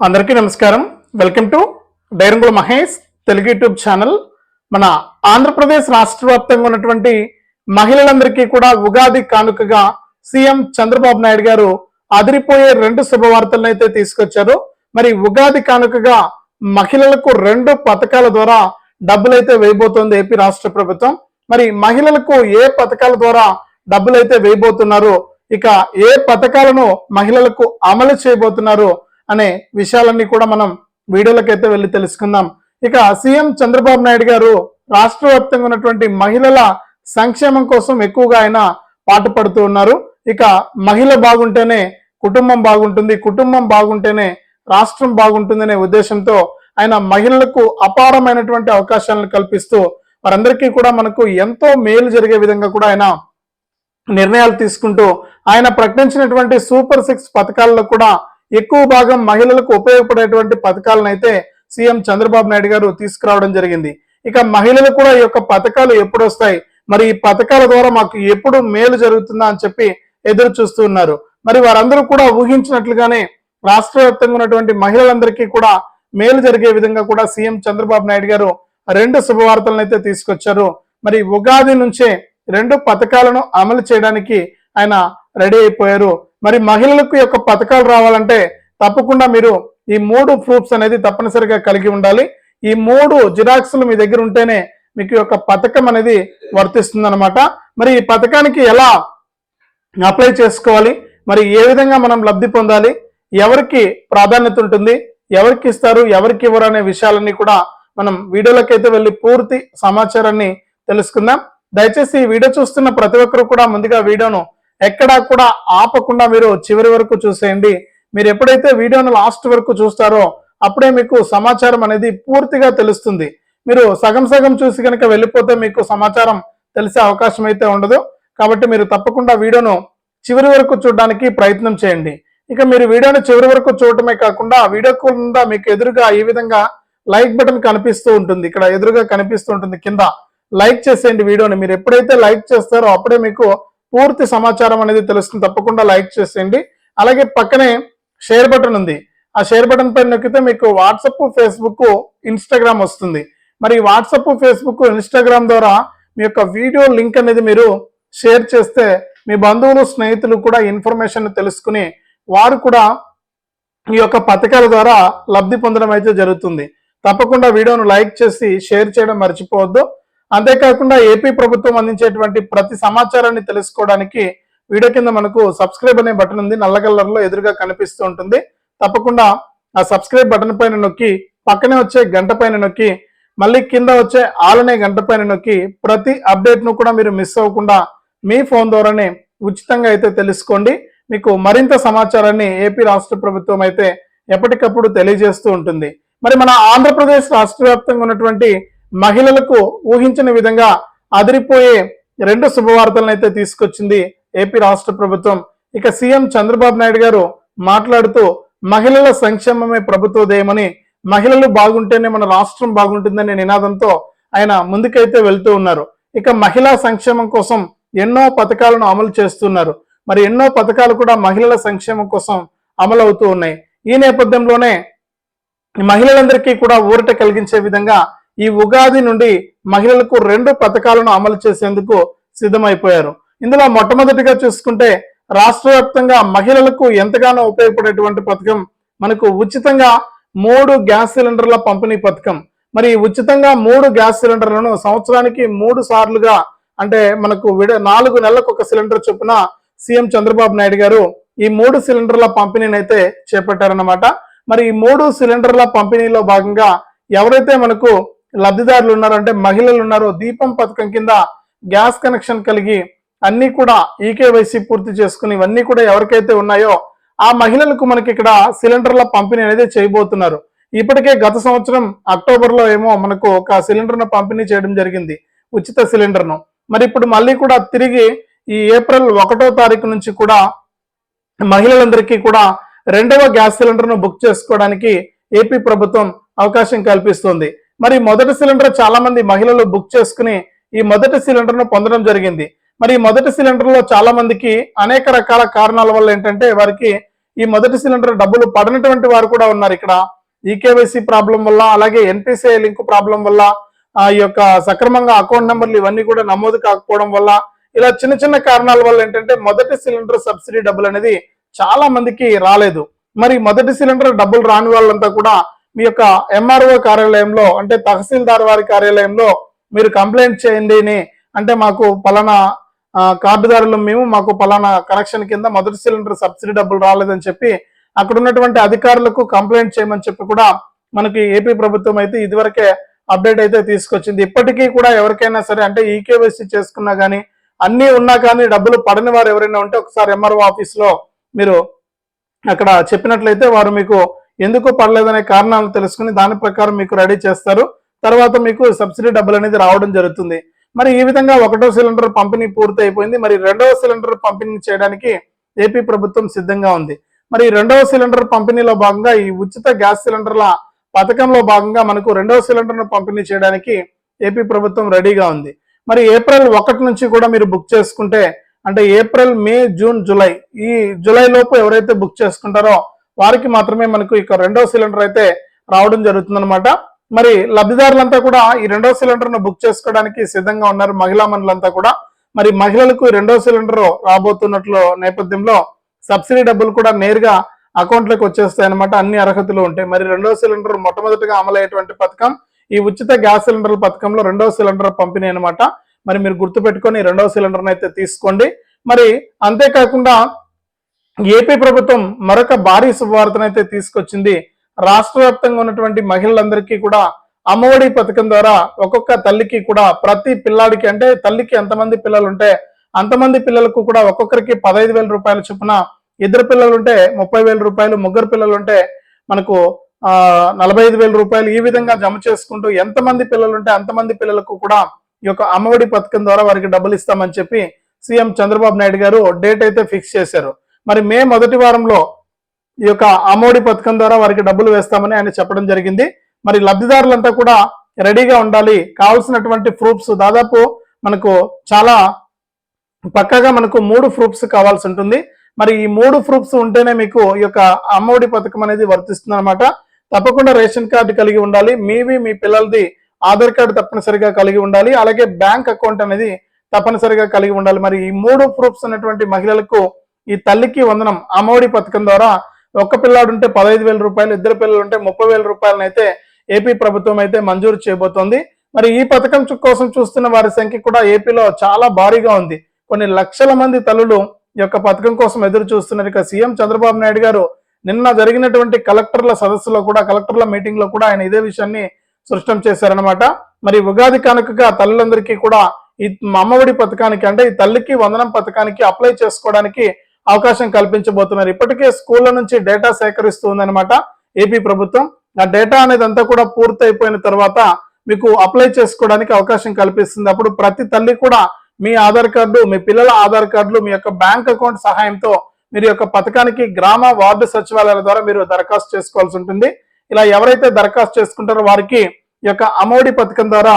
అందరికీ నమస్కారం. Welcome to Dairangula Mahesh Telugu YouTube channel. మన ఆంధ్రప్రదేశ్ రాష్ట్ర వ్యాప్తంగా ఉన్నటువంటి మహిళలందరికీ కూడా ఉగాది కానుకగా సీఎం చంద్రబాబు నాయుడు గారు అదిరిపోయే రెండు శుభవార్తలను అయితే తీసుకొచ్చారు. మరి ఉగాది కానుకగా మహిళలకు రెండు పథకాల ద్వారా డబ్బులైతే వేయబోతోంది ఏపీ రాష్ట్ర ప్రభుత్వం. మరి మహిళలకు ఏ పథకాల ద్వారా డబ్బులైతే వేయబోతున్నారు? ఇక ఏ పథకాలను మహిళలకు అమలు చేయబోతున్నారు? అనే విషయాలన్నీ కూడా మనం వీడియోలకైతే వెళ్ళి తెలుసుకుందాం. ఇక సీఎం చంద్రబాబు నాయుడు గారు రాష్ట్ర వ్యాప్తంగా ఉన్నటువంటి మహిళల సంక్షేమం కోసం ఎక్కువగా ఆయన పాటుపడుతూ ఉన్నారు. ఇక మహిళ బాగుంటేనే కుటుంబం బాగుంటుంది కుటుంబం బాగుంటేనే రాష్ట్రం బాగుంటుందనే ఉద్దేశంతో ఆయన మహిళలకు అపారమైనటువంటి అవకాశాలను కల్పిస్తూ వారందరికీ కూడా మనకు ఎంతో మేలు జరిగే విధంగా కూడా ఆయన నిర్ణయాలు తీసుకుంటూ ఆయన ప్రకటించినటువంటి సూపర్ సిక్స్ పథకాల్లో కూడా ఎక్కువ భాగం మహిళలకు ఉపయోగపడేటువంటి పథకాలను అయితే సీఎం చంద్రబాబు నాయుడు గారు తీసుకురావడం జరిగింది. ఇక మహిళలు కూడా ఈ యొక్క పథకాలు ఎప్పుడు వస్తాయి మరి ఈ పథకాల ద్వారా మాకు ఎప్పుడు మేలు జరుగుతుందా అని చెప్పి ఎదురు చూస్తూ ఉన్నారు. మరి వారందరూ కూడా ఊహించినట్లుగానే రాష్ట్ర వ్యాప్తంగా ఉన్నటువంటి మహిళలందరికీ కూడా మేలు జరిగే విధంగా కూడా సీఎం చంద్రబాబు నాయుడు గారు రెండు శుభవార్తలను అయితే తీసుకొచ్చారు. మరి ఉగాది నుంచే రెండు పథకాలను అమలు చేయడానికి ఆయన రెడీ అయిపోయారు. మరి మహిళలకు యొక్క పథకాలు రావాలంటే తప్పకుండా మీరు ఈ మూడు ప్రూఫ్స్ అనేది తప్పనిసరిగా కలిగి ఉండాలి. ఈ మూడు జిరాక్స్లు మీ దగ్గర ఉంటేనే మీకు యొక్క పథకం అనేది వర్తిస్తుంది అనమాట మరి ఈ పథకానికి ఎలా అప్లై చేసుకోవాలి? మరి ఏ విధంగా మనం లబ్ధి పొందాలి? ఎవరికి ప్రాధాన్యత ఉంటుంది? ఎవరికి ఇస్తారు? ఎవరికి ఇవ్వరు అనే విషయాలన్నీ కూడా మనం వీడియోలకైతే వెళ్ళి పూర్తి సమాచారాన్ని తెలుసుకుందాం. దయచేసి ఈ వీడియో చూస్తున్న ప్రతి ఒక్కరు కూడా ముందుగా వీడియోను ఎక్కడా కూడా ఆపకుండా మీరు చివరి వరకు చూసేయండి. మీరు ఎప్పుడైతే వీడియోను లాస్ట్ వరకు చూస్తారో అప్పుడే మీకు సమాచారం అనేది పూర్తిగా తెలుస్తుంది. మీరు సగం సగం చూసి కనుక వెళ్ళిపోతే మీకు సమాచారం తెలిసే అవకాశం అయితే ఉండదు. కాబట్టి మీరు తప్పకుండా వీడియోను చివరి వరకు చూడడానికి ప్రయత్నం చేయండి. ఇక మీరు వీడియోను చివరి వరకు చూడటమే కాకుండా వీడియో కింద మీకు ఎదురుగా ఈ విధంగా లైక్ బటన్ కనిపిస్తూ ఉంటుంది. ఇక్కడ ఎదురుగా కనిపిస్తూ ఉంటుంది. కింద లైక్ చేసేయండి వీడియోని. మీరు ఎప్పుడైతే లైక్ చేస్తారో అప్పుడే మీకు పూర్తి సమాచారం అనేది తెలుస్తుంది. తప్పకుండా లైక్ చేసేయండి. అలాగే పక్కనే షేర్ బటన్ ఉంది. ఆ షేర్ బటన్ పైన నొక్కితే మీకు వాట్సప్ ఫేస్బుక్ ఇన్స్టాగ్రామ్ వస్తుంది. మరి వాట్సప్ ఫేస్బుక్ ఇన్స్టాగ్రామ్ ద్వారా మీ యొక్క వీడియో లింక్ అనేది మీరు షేర్ చేస్తే మీ బంధువులు స్నేహితులు కూడా ఇన్ఫర్మేషన్ తెలుసుకుని వారు కూడా ఈ యొక్క పథకాల ద్వారా లబ్ధి పొందడం అయితే జరుగుతుంది. తప్పకుండా వీడియోను లైక్ చేసి షేర్ చేయడం మర్చిపోవద్దు. అంతేకాకుండా ఏపీ ప్రభుత్వం అందించేటువంటి ప్రతి సమాచారాన్ని తెలుసుకోవడానికి వీడియో కింద మనకు సబ్స్క్రైబ్ అనే బటన్ ఉంది. నల్ల కలర్లో ఎదురుగా కనిపిస్తూ ఉంటుంది. తప్పకుండా ఆ సబ్స్క్రైబ్ బటన్ పైన నొక్కి పక్కనే వచ్చే గంట పైన నొక్కి మళ్ళీ కింద వచ్చే ఆల్ అనే గంట పైన నొక్కి ప్రతి అప్డేట్ను కూడా మీరు మిస్ అవ్వకుండా మీ ఫోన్ ద్వారానే ఉచితంగా అయితే తెలుసుకోండి. మీకు మరింత సమాచారాన్ని ఏపీ రాష్ట్ర ప్రభుత్వం అయితే ఎప్పటికప్పుడు తెలియజేస్తూ ఉంటుంది. మరి మన ఆంధ్రప్రదేశ్ రాష్ట్ర వ్యాప్తంగా ఉన్నటువంటి మహిళలకు ఊహించిన విధంగా అదిరిపోయే రెండు శుభవార్తలను అయితే తీసుకొచ్చింది ఏపీ రాష్ట్ర ప్రభుత్వం. ఇక సీఎం చంద్రబాబు నాయుడు గారు మాట్లాడుతూ మహిళల సంక్షేమమే ప్రభుత్వోదయమని మహిళలు బాగుంటేనే మన రాష్ట్రం బాగుంటుందనే నినాదంతో ఆయన ముందుకైతే వెళ్తూ ఉన్నారు. ఇక మహిళా సంక్షేమం కోసం ఎన్నో పథకాలను అమలు చేస్తున్నారు. మరి ఎన్నో పథకాలు కూడా మహిళల సంక్షేమం కోసం అమలు అవుతూ ఉన్నాయి. ఈ నేపథ్యంలోనే మహిళలందరికీ కూడా ఊరట కలిగించే విధంగా ఈ ఉగాది నుండి మహిళలకు రెండు పథకాలను అమలు చేసేందుకు సిద్ధమైపోయారు. ఇందులో మొట్టమొదటిగా చూసుకుంటే రాష్ట్ర వ్యాప్తంగా మహిళలకు ఎంతగానో ఉపయోగపడేటువంటి పథకం మనకు ఉచితంగా మూడు గ్యాస్ సిలిండర్ల పంపిణీ పథకం. మరి ఉచితంగా మూడు గ్యాస్ సిలిండర్లను సంవత్సరానికి మూడు సార్లుగా అంటే మనకు విడ నాలుగు నెలలకు ఒక సిలిండర్ చొప్పున సీఎం చంద్రబాబు నాయుడు గారు ఈ మూడు సిలిండర్ల పంపిణీని అయితే చేపట్టారన్నమాట. మరి ఈ మూడు సిలిండర్ల పంపిణీలో భాగంగా ఎవరైతే మనకు లబ్ధిదారులు ఉన్నారు అంటే మహిళలు ఉన్నారు. దీపం పథకం కింద గ్యాస్ కనెక్షన్ కలిగి అన్ని కూడా ఈకేవైసీ పూర్తి చేసుకుని ఇవన్నీ కూడా ఎవరికైతే ఉన్నాయో ఆ మహిళలకు మనకి ఇక్కడ సిలిండర్ల పంపిణీ అనేది చేయబోతున్నారు. ఇప్పటికే గత సంవత్సరం అక్టోబర్లో ఏమో మనకు ఒక సిలిండర్ను పంపిణీ చేయడం జరిగింది. ఉచిత సిలిండర్ను. మరి ఇప్పుడు మళ్ళీ కూడా తిరిగి ఈ ఏప్రిల్ ఒకటో తారీఖు నుంచి కూడా మహిళలందరికీ కూడా రెండవ గ్యాస్ సిలిండర్ను బుక్ చేసుకోవడానికి ఏపీ ప్రభుత్వం అవకాశం కల్పిస్తుంది. మరి మొదటి సిలిండర్ చాలా మంది మహిళలు బుక్ చేసుకుని ఈ మొదటి సిలిండర్ను పొందడం జరిగింది. మరి మొదటి సిలిండర్లో చాలా మందికి అనేక రకాల కారణాల వల్ల ఏంటంటే వారికి ఈ మొదటి సిలిండర్ డబ్బులు పడనటువంటి వారు కూడా ఉన్నారు ఇక్కడ. ఈకేవైసీ ప్రాబ్లం వల్ల అలాగే ఎన్పిసిఐ లింక్ ప్రాబ్లం వల్ల ఆ యొక్క సక్రమంగా అకౌంట్ నెంబర్లు ఇవన్నీ కూడా నమోదు కాకపోవడం వల్ల ఇలా చిన్న చిన్న కారణాల వల్ల ఏంటంటే మొదటి సిలిండర్ సబ్సిడీ డబ్బులు అనేది చాలా మందికి రాలేదు. మరి మొదటి సిలిండర్ డబ్బులు రాని వాళ్ళంతా కూడా మీ యొక్క ఎంఆర్ఓ కార్యాలయంలో అంటే తహసీల్దార్ వారి కార్యాలయంలో మీరు కంప్లైంట్ చేయండి అని అంటే మాకు పలానా కార్డుదారులు మేము మాకు పలానా కనెక్షన్ కింద మొదటి సిలిండర్ సబ్సిడీ డబ్బులు రాలేదని చెప్పి అక్కడ ఉన్నటువంటి అధికారులకు కంప్లైంట్ చేయమని చెప్పి కూడా మనకి ఏపీ ప్రభుత్వం అయితే ఇదివరకే అప్డేట్ అయితే తీసుకొచ్చింది. ఇప్పటికీ కూడా ఎవరికైనా సరే అంటే ఈకేవైసీ చేసుకున్నా కానీ అన్నీ ఉన్నా కానీ డబ్బులు పడని వారు ఎవరైనా ఉంటే ఒకసారి ఎంఆర్ఓ ఆఫీస్లో మీరు అక్కడ చెప్పినట్లయితే వారు మీకు ఎందుకు పడలేదనే కారణాలు తెలుసుకుని దాని ప్రకారం మీకు రెడీ చేస్తారు. తర్వాత మీకు సబ్సిడీ డబ్బులు అనేది రావడం జరుగుతుంది. మరి ఈ విధంగా ఒకటో సిలిండర్ పంపిణీ పూర్తి అయిపోయింది మరి రెండవ సిలిండర్ పంపిణీ చేయడానికి ఏపీ ప్రభుత్వం సిద్ధంగా ఉంది. మరి రెండవ సిలిండర్ పంపిణీలో భాగంగా ఈ ఉచిత గ్యాస్ సిలిండర్ల పథకంలో భాగంగా మనకు రెండవ సిలిండర్ను పంపిణీ చేయడానికి ఏపీ ప్రభుత్వం రెడీగా ఉంది. మరి ఏప్రిల్ ఒకటి నుంచి కూడా మీరు బుక్ చేసుకుంటే అంటే ఏప్రిల్ మే జూన్ జూలై ఈ జూలై లోపు ఎవరైతే బుక్ చేసుకుంటారో వారికి మాత్రమే మనకు ఇక రెండో సిలిండర్ అయితే రావడం జరుగుతుందన్నమాట. మరి లబ్ధిదారులంతా కూడా ఈ రెండో సిలిండర్ను బుక్ చేసుకోవడానికి సిద్ధంగా ఉన్నారు మహిళా మనులంతా కూడా. మరి మహిళలకు రెండో సిలిండర్ రాబోతున్నట్లు నేపథ్యంలో సబ్సిడీ డబ్బులు కూడా నేరుగా అకౌంట్లోకి వచ్చేస్తాయి అనమాట అన్ని అర్హతలు ఉంటాయి. మరి రెండో సిలిండర్ మొట్టమొదటిగా అమలయ్యేటువంటి పథకం ఈ ఉచిత గ్యాస్ సిలిండర్ పథకంలో రెండో సిలిండర్ పంపిణీ అనమాట మరి మీరు గుర్తుపెట్టుకొని రెండో సిలిండర్ను అయితే తీసుకోండి. మరి అంతేకాకుండా ఏపీ ప్రభుత్వం మరొక భారీ శుభవార్తనైతే తీసుకొచ్చింది. రాష్ట్ర వ్యాప్తంగా ఉన్నటువంటి మహిళలందరికీ కూడా అమ్మఒడి పథకం ద్వారా ఒక్కొక్క తల్లికి కూడా ప్రతి పిల్లాడికి అంటే తల్లికి ఎంతమంది పిల్లలు ఉంటే అంతమంది పిల్లలకు కూడా ఒక్కొక్కరికి పదహైదు వేల రూపాయల చొప్పున ఇద్దరు పిల్లలు ఉంటే ముప్పై వేల రూపాయలు ముగ్గురు పిల్లలు ఉంటే మనకు ఆ నలభై ఐదు వేల రూపాయలు ఈ విధంగా జమ చేసుకుంటూ ఎంతమంది పిల్లలు ఉంటే అంతమంది పిల్లలకు కూడా ఈ యొక్క అమ్మఒడి పథకం ద్వారా వారికి డబ్బులు ఇస్తామని చెప్పి సీఎం చంద్రబాబు నాయుడు గారు డేట్ అయితే ఫిక్స్ చేశారు. మరి మే మొదటి వారంలో ఈ యొక్క అమోడి పథకం ద్వారా వారికి డబ్బులు వేస్తామని ఆయన చెప్పడం జరిగింది. మరి లబ్ధిదారులంతా కూడా రెడీగా ఉండాలి. కావాల్సినటువంటి ప్రూఫ్స్ దాదాపు మనకు చాలా పక్కాగా మనకు మూడు ప్రూఫ్స్ కావాల్సి ఉంటుంది. మరి ఈ మూడు ప్రూఫ్స్ ఉంటేనే మీకు ఈ యొక్క అమ్మఒడి పథకం అనేది వర్తిస్తుంది అనమాట తప్పకుండా రేషన్ కార్డు కలిగి ఉండాలి. మీవి మీ పిల్లలది ఆధార్ కార్డు తప్పనిసరిగా కలిగి ఉండాలి. అలాగే బ్యాంక్ అకౌంట్ అనేది తప్పనిసరిగా కలిగి ఉండాలి. మరి ఈ మూడు ప్రూఫ్స్ ఉన్నటువంటి మహిళలకు ఈ తల్లికి వందనం. అమ్మఒడి పథకం ద్వారా ఒక్క పిల్లాడు ఉంటే పదహైదు వేల రూపాయలు ఇద్దరు పిల్లలు ఉంటే ముప్పై వేల రూపాయలను అయితే ఏపీ ప్రభుత్వం అయితే మంజూరు చేయబోతోంది. మరి ఈ పథకం కోసం చూస్తున్న వారి సంఖ్య కూడా ఏపీలో చాలా భారీగా ఉంది. కొన్ని లక్షల మంది తల్లులు ఈ యొక్క పథకం కోసం ఎదురు చూస్తున్నారు. ఇక సీఎం చంద్రబాబు నాయుడు గారు నిన్న జరిగినటువంటి కలెక్టర్ల సదస్సులో కూడా కలెక్టర్ల మీటింగ్లో కూడా ఆయన ఇదే విషయాన్ని స్పష్టం చేశారనమాట మరి ఉగాది కానుకగా తల్లులందరికీ కూడా ఈ అమ్మఒడి పథకానికి అంటే ఈ తల్లికి వందనం పథకానికి అప్లై చేసుకోవడానికి అవకాశం కల్పించబోతున్నారు. ఇప్పటికే స్కూళ్ళ నుంచి డేటా సేకరిస్తుందన్నమాట ఏపీ ప్రభుత్వం. ఆ డేటా అనేది అంతా కూడా పూర్తయిపోయిన తర్వాత మీకు అప్లై చేసుకోవడానికి అవకాశం కల్పిస్తుంది. అప్పుడు ప్రతి తల్లి కూడా మీ ఆధార్ కార్డు మీ పిల్లల ఆధార్ కార్డులు మీ యొక్క బ్యాంక్ అకౌంట్ సహాయంతో మీరు యొక్క పథకానికి గ్రామ వార్డు సచివాలయాల ద్వారా మీరు దరఖాస్తు చేసుకోవాల్సి ఉంటుంది. ఇలా ఎవరైతే దరఖాస్తు చేసుకుంటారో వారికి ఈ యొక్క అమౌడి పథకం ద్వారా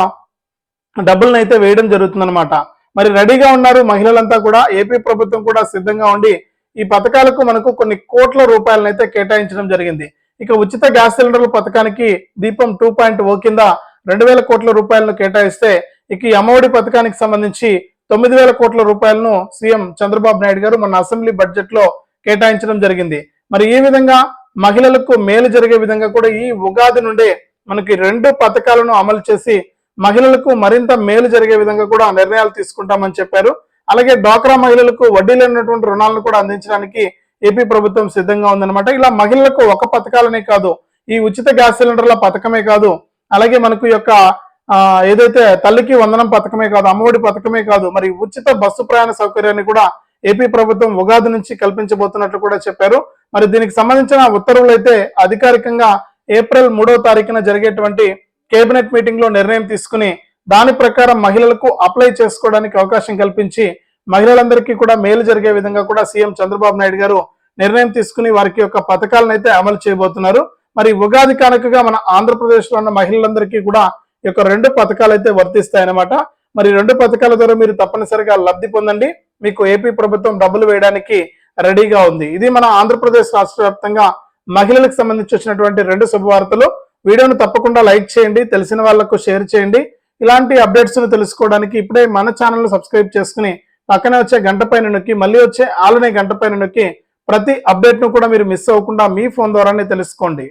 డబ్బులను అయితే వేయడం జరుగుతుందన్నమాట. మరి రెడీగా ఉన్నారు మహిళలంతా కూడా. ఏపీ ప్రభుత్వం కూడా సిద్ధంగా ఉండి ఈ పథకాలకు మనకు కొన్ని కోట్ల రూపాయలనైతే కేటాయించడం జరిగింది. ఇక ఉచిత గ్యాస్ సిలిండర్ల పథకానికి దీపం టూ పాయింట్ ఓ కింద రెండు వేల కోట్ల రూపాయలను కేటాయిస్తే ఇక ఈ అమ్మఒడి పథకానికి సంబంధించి తొమ్మిది వేల కోట్ల రూపాయలను సీఎం చంద్రబాబు నాయుడు గారు మన అసెంబ్లీ బడ్జెట్లో కేటాయించడం జరిగింది. మరి ఈ విధంగా మహిళలకు మేలు జరిగే విధంగా కూడా ఈ ఉగాది నుండే మనకి రెండు పథకాలను అమలు చేసి మహిళలకు మరింత మేలు జరిగే విధంగా కూడా నిర్ణయాలు తీసుకుంటామని చెప్పారు. అలాగే డ్వాక్రా మహిళలకు వడ్డీ లేనటువంటి రుణాలను కూడా అందించడానికి ఏపీ ప్రభుత్వం సిద్ధంగా ఉందన్నమాట. ఇలా మహిళలకు ఒక పథకాలనే కాదు ఈ ఉచిత గ్యాస్ సిలిండర్ల పథకమే కాదు అలాగే మనకు యొక్క ఏదైతే తల్లికి వందనం పథకమే కాదు అమ్మఒడి పథకమే కాదు మరి ఉచిత బస్సు ప్రయాణ సౌకర్యాన్ని కూడా ఏపీ ప్రభుత్వం ఉగాది నుంచి కల్పించబోతున్నట్లు కూడా చెప్పారు. మరి దీనికి సంబంధించిన ఉత్తర్వులు అయితే అధికారికంగా ఏప్రిల్ మూడో తారీఖున జరిగేటువంటి కేబినెట్ మీటింగ్లో నిర్ణయం తీసుకుని దాని ప్రకారం మహిళలకు అప్లై చేసుకోవడానికి అవకాశం కల్పించి మహిళలందరికీ కూడా మేలు జరిగే విధంగా కూడా సీఎం చంద్రబాబు నాయుడు గారు నిర్ణయం తీసుకుని వారికి యొక్క పథకాలను అయితే అమలు చేయబోతున్నారు. మరి ఉగాది కానుకగా మన ఆంధ్రప్రదేశ్లో ఉన్న మహిళలందరికీ కూడా ఈ యొక్క రెండు పథకాలు అయితే వర్తిస్తాయన్నమాట. మరి రెండు పథకాల ద్వారా మీరు తప్పనిసరిగా లబ్ధి పొందండి. మీకు ఏపీ ప్రభుత్వం డబ్బులు వేయడానికి రెడీగా ఉంది. ఇది మన ఆంధ్రప్రదేశ్ రాష్ట్ర వ్యాప్తంగా మహిళలకు సంబంధించి వచ్చినటువంటి రెండు శుభవార్తలు. వీడియోను తప్పకుండా లైక్ చేయండి తెలిసిన వాళ్ళకు షేర్ చేయండి. ఇలాంటి అప్డేట్స్ను తెలుసుకోవడానికి ఇప్పుడే మన ఛానల్ను సబ్స్క్రైబ్ చేసుకుని పక్కనే వచ్చే గంట పైన నొక్కి మళ్ళీ వచ్చే ఆలనే గంట పైన నొక్కి ప్రతి అప్డేట్ను కూడా మీరు మిస్ అవ్వకుండా మీ ఫోన్ ద్వారానే తెలుసుకోండి.